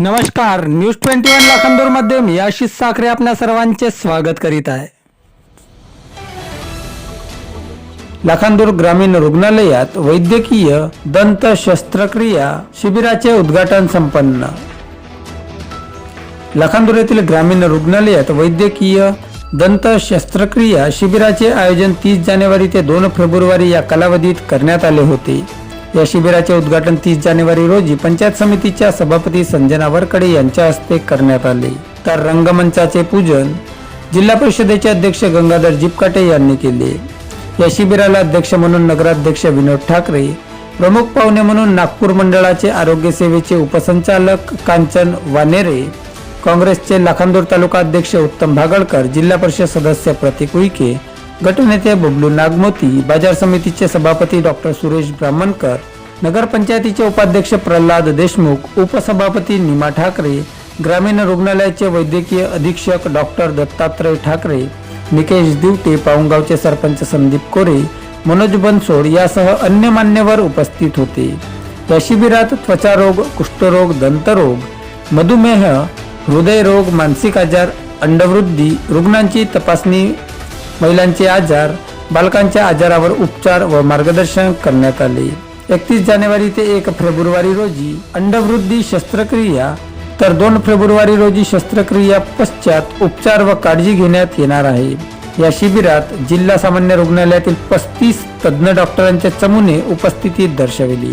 नमस्कार news twenty one लाखांदूरमध्ये मी आशिष साखरे आपल्या सर्वांचे स्वागत करीत आहे. लाखांदूर ग्रामीण रुग्णालयात वैद्यकीय दंत शस्त्रक्रिया शिबिराचे उद्घाटन संपन्न. लाखांदूर येथील ग्रामीण रुग्णालयात वैद्यकीय दंत शस्त्रक्रिया शिबिराचे आयोजन तीस जानेवारी ते दोन फेब्रुवारी या कालावधीत करण्यात आले होते. या शिबिराचे उद्घाटन तीस जानेवारी रोजी पंचायत समितीच्या सभापती संजना वरकडे यांच्या हस्ते करण्यात आले. तर रंगमंचाचे पूजन जिल्हा परिषदेचे अध्यक्ष गंगाधर जिपकाटे यांनी केले. या शिबिराला अध्यक्ष म्हणून नगराध्यक्ष विनोद ठाकरे प्रमुख पाहुणे म्हणून नागपूर मंडळाचे आरोग्य सेवेचे उपसंचालक कांचन वानेरे काँग्रेसचे लाखांदूर तालुका अध्यक्ष उत्तम भागळकर जिल्हा परिषद सदस्य प्रतीक उईके गटनेते बबलू नागमोती बाजार समितीचे सभापती डॉक्टर सुरेश ब्राह्मणकर नगरपंचायतीचे उपाध्यक्ष प्रल्हाद देशमुख उपसभापती निमा ठाकरे ग्रामीण रुग्णालयाचे वैद्यकीय अधीक्षक डॉक्टर दत्तात्रय ठाकरे निकेश दिवटे पाऊंगावचे सरपंच संदीप कोरे मनोज बनसोड यासह अन्य मान्यवर उपस्थित होते. या शिबिरात त्वचारोग कुष्ठरोग दंतरोग मधुमेह हृदयरोग मानसिक आजार अंडवृद्धी रुग्णांची तपासणी महिलांचे आजार बालकांच्या आजारावर उपचार व मार्गदर्शन करण्यात आले. एकतीस जानेवारी ते एक फेब्रुवारी रोजी अंडवृद्धी शस्त्रक्रिया तर दोन फेब्रुवारी रोजी शस्त्रक्रिया पश्चात उपचार व काळजी घेण्यात येणार आहे. या शिबिरात जिल्हा सामान्य रुग्णालयातील पस्तीस तज्ज्ञ डॉक्टरांच्या चमूने उपस्थिती दर्शविली.